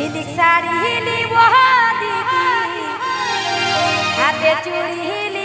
সিলিক শাড়ি হিলি বহা দিদি হাতে চুড়ি হিলি